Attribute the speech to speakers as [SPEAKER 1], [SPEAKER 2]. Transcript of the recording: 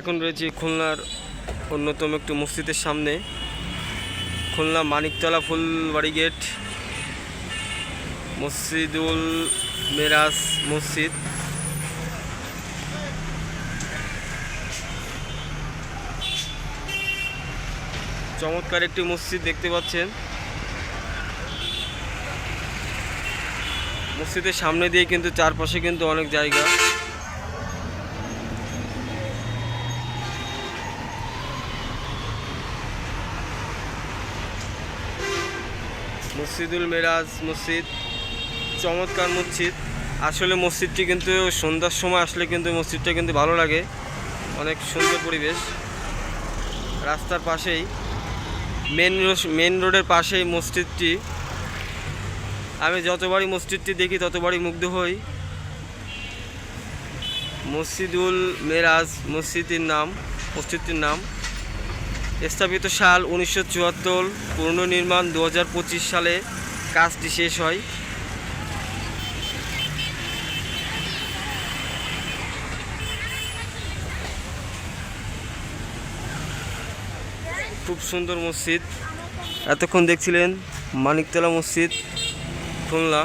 [SPEAKER 1] এখন রয়েছে খুলনার অন্যতম একটি মসজিদের সামনে। খুলনা মানিকতলা ফুলবাড়ি গেট, মসজিদুল মেরাজ মসজিদ। চমৎকার একটি মসজিদ দেখতে পাচ্ছেন। মসজিদের সামনে দিয়ে কিন্তু চারপাশে কিন্তু অনেক জায়গা। মসজিদুল মেরাজ মসজিদ, চমৎকার মসজিদ। আসলে মসজিদটি কিন্তু সন্ধ্যার সময় আসলে কিন্তু মসজিদটা কিন্তু ভালো লাগে। অনেক সুন্দর পরিবেশ। রাস্তার পাশেই মেন মেন রোডের পাশেই মসজিদটি। আমি যতবারই মসজিদটি দেখি, ততবারই মুগ্ধ হই। মসজিদুল মেরাজ মসজিদের নাম, মসজিদটির নাম। স্থাপিত সাল উনিশশো চুয়াত্তর পুনর্নির্মাণ দু হাজার পঁচিশ সালে কাজটি শেষ হয়। খুব সুন্দর মসজিদ। এতক্ষণ দেখছিলেন মানিকতলা মসজিদ, খুলনা।